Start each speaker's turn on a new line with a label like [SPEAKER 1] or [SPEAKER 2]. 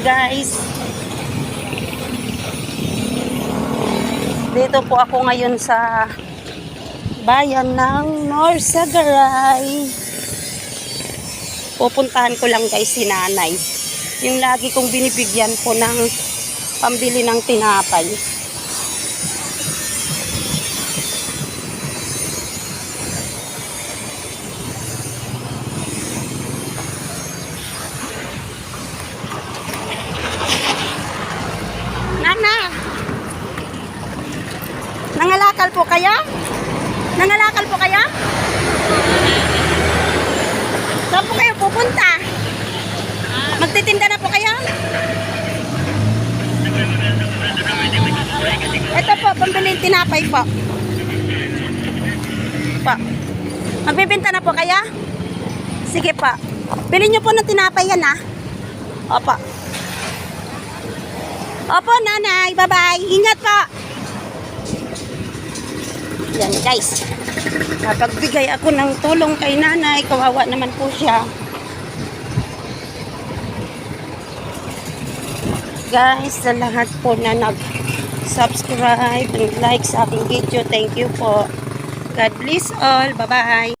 [SPEAKER 1] guys. Dito po ako ngayon sa bayan ng Norsagaray. Pupuntahan ko lang guys si nanay. Yung lagi kong binibigyan po ng pambili ng tinapay. Nangalakal po kaya? Nangalakal po kaya? Saan po kayo pupunta? Magtitinda na po kayo? Ito po, pambiling tinapay po. Po. Magbibinta na po kaya? Sige po. Bilhin niyo po ng tinapay yan ah. Opo. Opo, nanay. Bye-bye. Ingat po. Yan, guys. Nakagbigay ako ng tulong kay nanay. Kawawa naman po siya. Guys, sa lahat po na nag-subscribe and like sa aking video, thank you po. God bless all. Bye-bye.